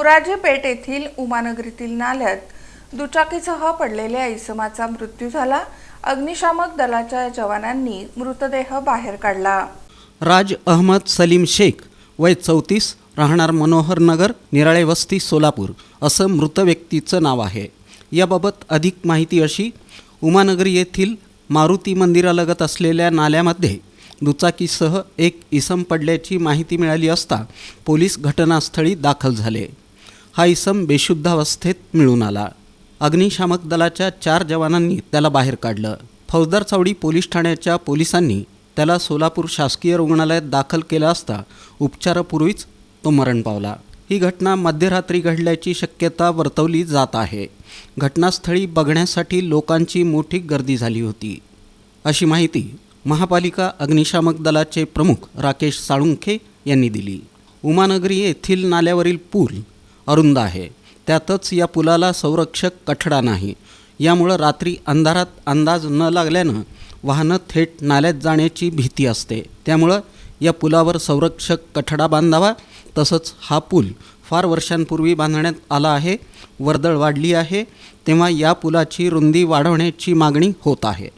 मुराजी पेठ येथील उमानगरीतील नाल्यात दुचाकीसह पडलेल्या इसमाचा मृत्यू झाला. अग्निशामक दलाच्या जवानांनी मृतदेह बाहेर काढला. राज अहमद सलीम शेख वय चौतीस राहणार मनोहर नगर निराळे वस्ती सोलापूर असं मृत व्यक्तीचं नाव आहे. याबाबत अधिक माहिती अशी उमानगरी येथील मारुती मंदिरालगत असलेल्या नाल्यामध्ये दुचाकीसह एक इसम पडल्याची माहिती मिळाली असता पोलीस घटनास्थळी दाखल झाले. हा इसम बेशुद्धावस्थेत मिळून आला. अग्निशामक दलाच्या चार जवानांनी त्याला बाहेर काढलं. फौजदार चावडी पोलीस ठाण्याच्या पोलिसांनी त्याला सोलापूर शासकीय रुग्णालयात दाखल केलं असता उपचारापूर्वीच तो मरण पावला. ही घटना मध्यरात्री घडल्याची शक्यता वर्तवली जात आहे. घटनास्थळी बघण्यासाठी लोकांची मोठी गर्दी झाली होती. अशी माहिती महापालिका अग्निशामक दलाचे प्रमुख राकेश साळुंखे यांनी दिली. उमानगरी येथील नाल्यावरील पूल अरुंद आहे. त्यातच या पुलाला संरक्षक कठडा नाही. यामुळं रात्री अंधारात अंदाज न लागल्यानं वाहनं थेट नाल्यात जाण्याची भीती असते. त्यामुळं या पुलावर संरक्षक कठडा बांधावा तसंच हा पूल फार वर्षांपूर्वी बांधण्यात आला आहे वर्दळ वाढली आहे तेव्हा या पुलाची रुंदी वाढवण्याची मागणी होत आहे.